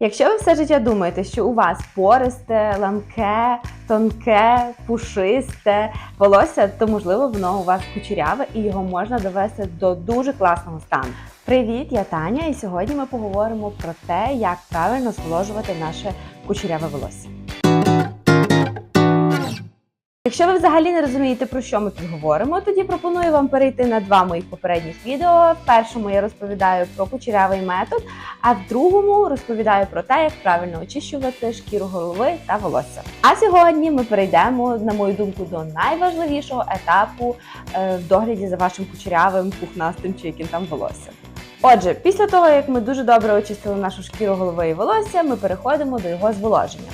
Якщо ви все життя думаєте, що у вас пористе, ламке, тонке, пушисте волосся, то можливо воно у вас кучеряве і його можна довести до дуже класного стану. Привіт, я Таня, і сьогодні ми поговоримо про те, як правильно зволожувати наше кучеряве волосся. Якщо ви взагалі не розумієте, про що ми тут говоримо, тоді пропоную вам перейти на два моїх попередніх відео. В першому я розповідаю про кучерявий метод, а в другому розповідаю про те, як правильно очищувати шкіру голови та волосся. А сьогодні ми перейдемо, на мою думку, до найважливішого етапу е, в догляді за вашим кучерявим, пухнастим чи яким там волоссям. Отже, після того як ми дуже добре очистили нашу шкіру голови і волосся, ми переходимо до його зволоження.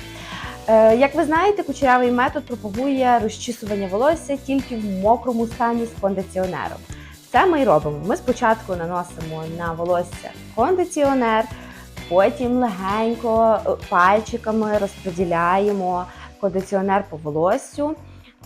Е, Як ви знаєте, кучерявий метод пропагує розчісування волосся тільки в мокрому стані з кондиціонером. Це ми й робимо. Ми спочатку наносимо на волосся кондиціонер, потім легенько е, пальчиками розподіляємо кондиціонер по волоссю.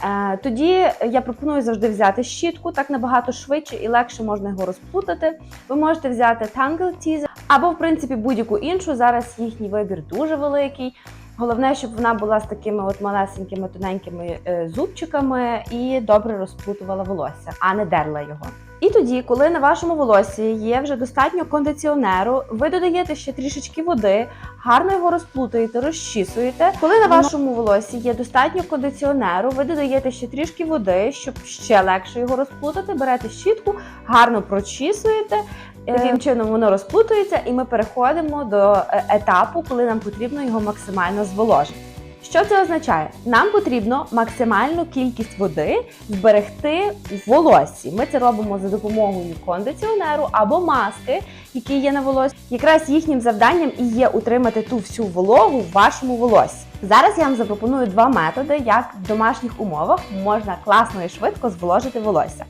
Е, Тоді я пропоную завжди взяти щітку, так набагато швидше і легше можна його розплутати. Ви можете взяти Tangle Teaser або, в принципі, будь-яку іншу. Зараз їхній вибір дуже великий. Головне, щоб вона була з такими от малесенькими тоненькими е, зубчиками і добре розплутувала волосся, а не дерла його. І тоді, коли на вашому волоссі є вже достатньо кондиціонеру, ви додаєте ще трішечки води, гарно його розплутуєте, розчісуєте. Коли на вашому волосі є достатньо кондиціонеру, ви додаєте ще трішки води, щоб ще легше його розплутати. Берете щітку, гарно прочісуєте. Таким чином воно розплутується, і ми переходимо до е, етапу, коли нам потрібно його максимально зволожити. Що це означає? Нам потрібно максимальну кількість води зберегти в волоссі. Ми це робимо за допомогою кондиціонеру або маски, які є на волоссі. Якраз їхнім завданням і є утримати ту всю вологу в вашому волоссі. Зараз я вам запропоную два методи, як в домашніх умовах можна класно і швидко зволожити волосся.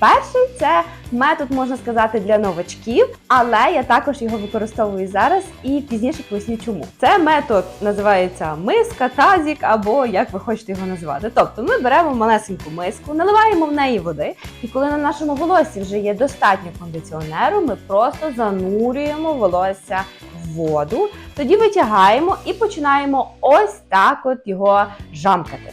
Перший це метод, можна сказати, для новачків, але я також його використовую зараз і пізніше поясню чому. Це метод називається миска, тазік або як ви хочете його назвати. Тобто ми беремо малесеньку миску, наливаємо в неї води, і коли на нашому волоссі вже є достатньо кондиціонеру, ми просто занурюємо волосся в воду, тоді витягаємо і починаємо ось так от його жамкати.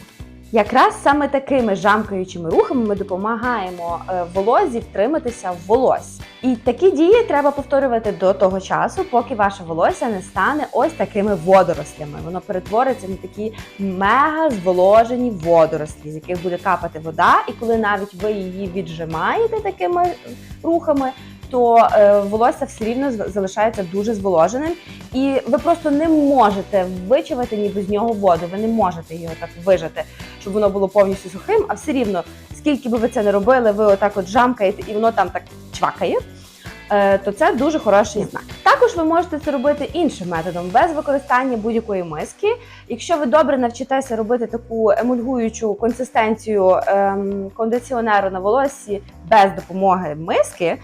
Якраз саме такими жамкаючими рухами ми допомагаємо е, волозі втриматися в волосі. І такі дії треба повторювати до того часу, поки ваше волосся не стане ось такими водорослями. Воно перетвориться на такі мега зволожені водорослі, з яких буде капати вода, і коли навіть ви її віджимаєте такими рухами. То е, волосся все рівно залишається дуже зволоженим, і ви просто не можете вичавити ніби з нього воду. Ви не можете його так вижати, щоб воно було повністю сухим. А все рівно, скільки би ви це не робили, ви отак от жамкаєте, і воно там так чвакає. е, То це дуже хороший знак. Також ви можете це робити іншим методом, без використання будь-якої миски. Якщо ви добре навчитеся робити таку емульгуючу консистенцію ем, кондиціонеру на волоссі без допомоги миски,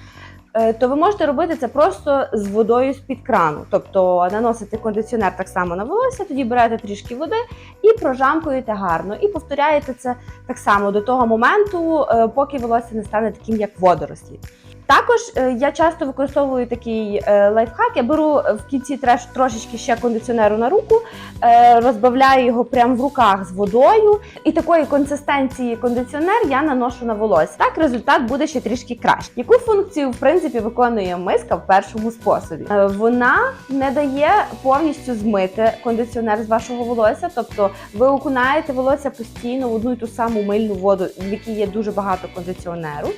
то ви можете робити це просто з водою з-під крану. Тобто наносите кондиціонер так само на волосся, тоді берете трішки води і прожамкуєте гарно. І повторяєте це так само до того моменту, е, поки волосся не стане таким, як водорослі. Також е, я часто використовую такий е, лайфхак. Я беру в кінці треш трошечки ще кондиціонеру на руку, е, розбавляю його прямо в руках з водою, і такої консистенції кондиціонер я наношу на волосся. Так результат буде ще трішки краще. Яку функцію в принципі виконує миска в першому способі? Е, Вона не дає повністю змити кондиціонер з вашого волосся, тобто ви окунаєте волосся постійно в одну і ту саму мильну воду, в якій є дуже багато кондиціонеру.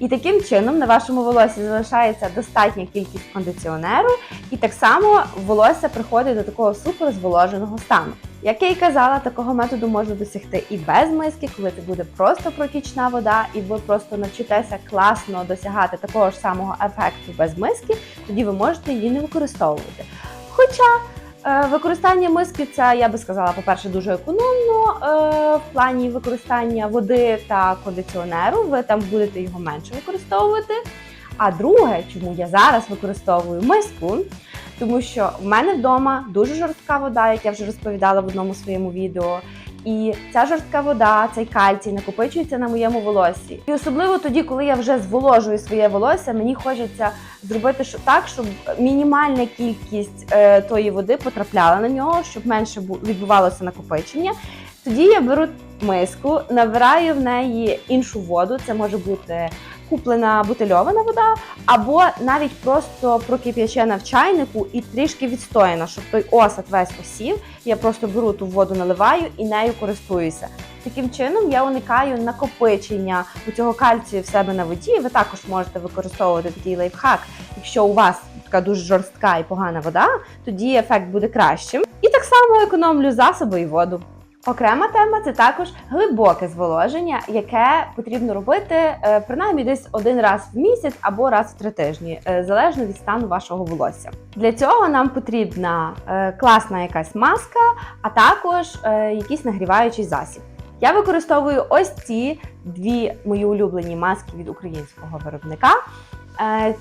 І таким чином на вашому волосі залишається достатня кількість кондиціонеру, і так само волосся приходить до такого супер зволоженого стану. Як я й казала, такого методу можна досягти і без миски, коли це буде просто протічна вода, і ви просто навчитеся класно досягати такого ж самого ефекту без миски, тоді ви можете її не використовувати. Хоча використання миски це, я би сказала, по-перше, дуже економно е, в плані використання води та кондиціонеру. Ви там будете його менше використовувати. А друге, чому я зараз використовую миску, тому що в мене вдома дуже жорстка вода, як я вже розповідала в одному своєму відео. І ця жорстка вода, цей кальцій накопичується на моєму волосі. І особливо тоді, коли я вже зволожую своє волосся, мені хочеться зробити так, щоб мінімальна кількість е, тої води потрапляла на нього, щоб менше бу- відбувалося накопичення. Тоді я беру миску, набираю в неї іншу воду. Це може бути куплена бутильована вода, або навіть просто прокип'ячена в чайнику і трішки відстояна, щоб той осад весь осів. Я просто беру ту воду, наливаю і нею користуюся. Таким чином я уникаю накопичення у цього кальцію в себе на воді. Ви також можете використовувати такий лайфхак. Якщо у вас така дуже жорстка і погана вода, тоді ефект буде кращим. І так само економлю засоби і воду. Окрема тема це також глибоке зволоження, яке потрібно робити е, принаймні десь один раз в місяць або раз в три тижні, е, залежно від стану вашого волосся. Для цього нам потрібна е, класна якась маска, а також якийсь нагріваючий засіб. Я використовую ось ці дві мої улюблені маски від українського виробника.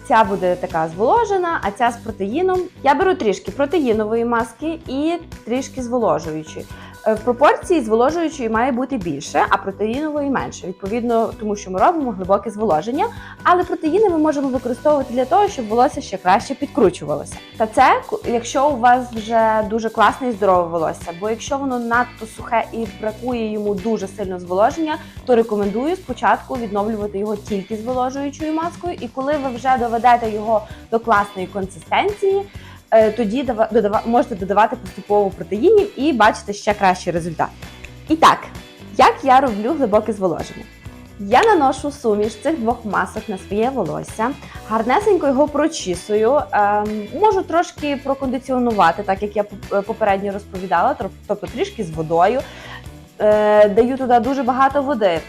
Ця буде така зволожена, а ця з протеїном. Я беру трішки протеїнової маски і трішки зволожуючої. Е, В пропорції зволожуючої має бути більше, а протеїнової менше. Відповідно, тому що ми робимо глибоке зволоження. Але протеїни ми можемо використовувати для того, щоб волосся ще краще підкручувалося. Та це якщо у вас вже дуже класне і здорове волосся. Бо якщо воно надто сухе і бракує йому дуже сильно зволоження, то рекомендую спочатку відновлювати його тільки зволожуючою маскою. І коли ви вже доведете його до класної консистенції, тоді дава- можете додавати поступово протеїнів і бачите ще кращий результат. І так, як я роблю глибоке зволоження? Я наношу суміш цих двох масок на своє волосся, гарнесенько його прочісую, ем, можу трошки прокондиціонувати, так як я поп- попередньо розповідала, тобто трішки з водою. Е, даю туди дуже багато води.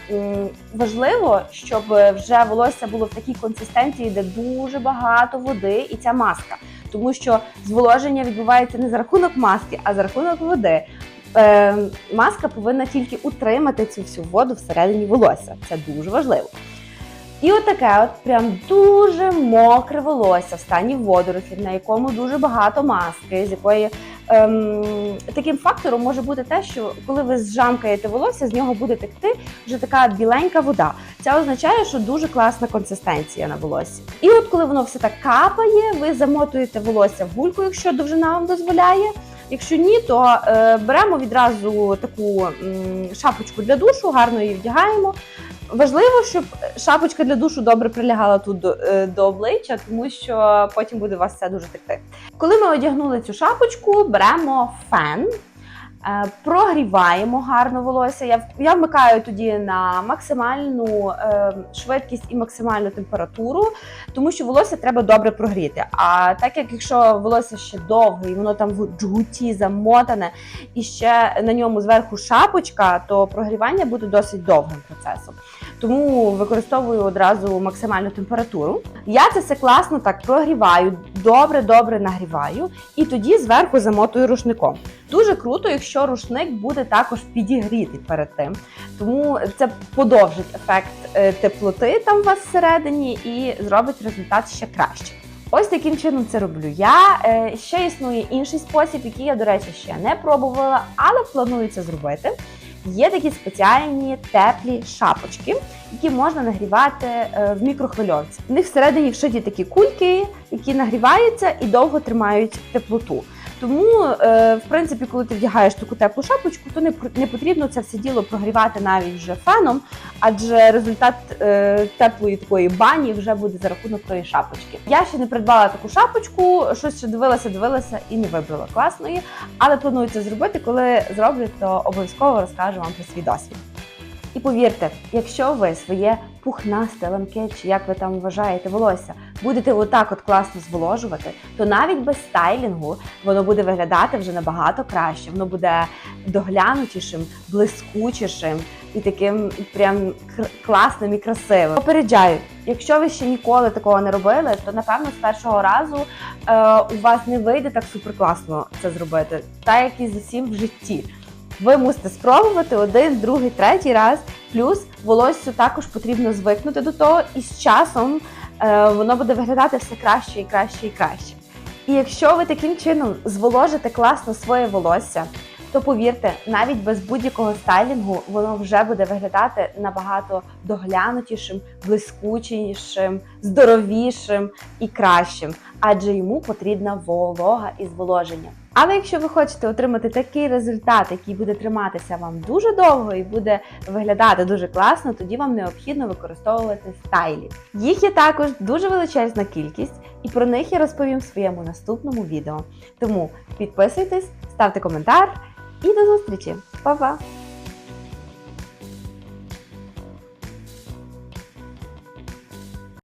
Важливо, щоб вже волосся було в такій консистенції, де дуже багато води, і ця маска, тому що зволоження відбувається не за рахунок маски, а за рахунок води. Е, маска повинна тільки утримати цю всю воду всередині волосся. Це дуже важливо. І отаке, от прям дуже мокре волосся в стані водорослів, на якому дуже багато маски, з якої ем, таким фактором може бути те, що коли ви зжамкаєте волосся, з нього буде текти вже така біленька вода. Це означає, що дуже класна консистенція на волоссі. І от коли воно все так капає, ви замотуєте волосся в гульку, якщо довжина вам дозволяє. Якщо ні, то е, беремо відразу таку м, шапочку для душу, гарно її вдягаємо. Важливо, щоб шапочка для душу добре прилягала тут до, е, до обличчя, тому що потім буде вас все дуже текти. Коли ми одягнули цю шапочку, беремо фен. Е, Прогріваємо гарно волосся. Я, я вмикаю тоді на максимальну е, швидкість і максимальну температуру, тому що волосся треба добре прогріти. А так як якщо волосся ще довге і воно там в джгуті замотане, і ще на ньому зверху шапочка, то прогрівання буде досить довгим процесом. Тому використовую одразу максимальну температуру. Я це все класно так прогріваю, добре-добре нагріваю, і тоді зверху замотую рушником. Дуже круто, якщо рушник буде також підігрітий перед тим. Тому це подовжить ефект е, теплоти там у вас всередині і зробить результат ще краще. Ось таким чином це роблю я. Е, Ще існує інший спосіб, який я, до речі, ще не пробувала, але планую це зробити. Є такі спеціальні теплі шапочки, які можна нагрівати е, в мікрохвильовці. В них всередині вшиті такі кульки, які нагріваються і довго тримають теплоту. Тому, е, в принципі, коли ти вдягаєш таку теплу шапочку, то не, не потрібно це все діло прогрівати навіть вже феном, адже результат е, теплої такої бані вже буде за рахунок тої шапочки. Я ще не придбала таку шапочку, щось ще дивилася, дивилася і не вибрала класної, але планую це зробити. Коли зроблю, то обов'язково розкажу вам про свій досвід. І повірте, якщо ви своє пухнасте, ламке, чи як ви там вважаєте волосся, будете отак от класно зволожувати, то навіть без стайлінгу воно буде виглядати вже набагато краще. Воно буде доглянутішим, блискучішим і таким прям класним і красивим. Попереджаю, якщо ви ще ніколи такого не робили, то напевно з першого разу е, у вас не вийде так суперкласно це зробити, так як і з усім в житті. Ви мусите спробувати один, другий, третій раз. Плюс волоссю також потрібно звикнути до того, і з часом е, воно буде виглядати все краще і краще і краще. І якщо ви таким чином зволожите класно своє волосся, то повірте, навіть без будь-якого стайлінгу воно вже буде виглядати набагато доглянутішим, блискучішим, здоровішим і кращим, адже йому потрібна волога і зволоження. Але якщо ви хочете отримати такий результат, який буде триматися вам дуже довго і буде виглядати дуже класно, тоді вам необхідно використовувати стайлі. Їх є також дуже величезна кількість, і про них я розповім в своєму наступному відео. Тому підписуйтесь, ставте коментар і до зустрічі! Па-па!